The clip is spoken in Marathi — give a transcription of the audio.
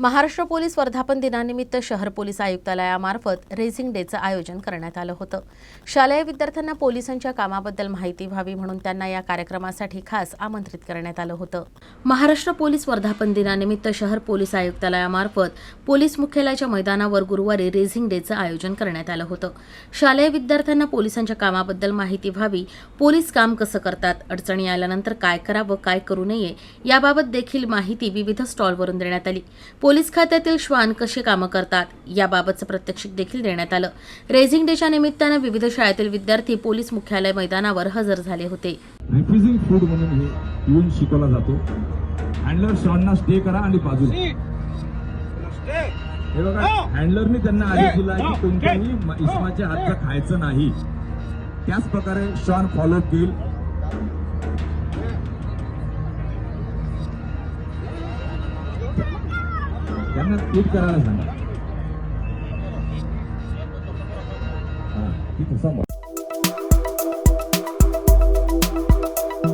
महाराष्ट्र पोलीस वर्धापन दिनानिमित्त शहर पोलीस आयुक्तालयामार्फत रेझिंग डेचं आयोजन करण्यात आलं होतं. शालेय विद्यार्थ्यांना पोलिसांच्या कामाबद्दल माहिती व्हावी म्हणून त्यांना या कार्यक्रमासाठी खास आमंत्रित करण्यात आलं होतं. महाराष्ट्र पोलीस वर्धापन दिनानिमित्त शहर पोलीस आयुक्तालयामार्फत पोलीस मुख्यालयाच्या मैदानावर गुरुवारी रेझिंग डेचं आयोजन करण्यात आलं होतं. शालेय विद्यार्थ्यांना पोलिसांच्या कामाबद्दल माहिती व्हावी पोलीस काम कसं करतात अडचणी आल्यानंतर काय करावं काय करू नये याबाबत देखील माहिती विविध स्टॉलवरून देण्यात आली. पोलीस खात्यातील श्वान कसे कामं करतात याबाबतचं प्रात्यक्षिक देखील देण्यात आलं. रेझिंग डेच्या निमित्तानं विविध शाळेतील विद्यार्थी पोलीस मुख्यालय मैदानावर हजर झाले होते. रिफ्युजिंग फूड म्हणून हे येऊन शिकवला जातो. हँडलर शॉनना स्टे करा आणि बाजूला. हे बघा हँडलरनी त्यांना आदेश दिला की कोणत्याही म- इस्माच्या हातचं खायचं नाही. त्याच प्रकारे शॉन फॉलो केल. त्यांना क्लिक करायला सांगा हा, ठीक आहे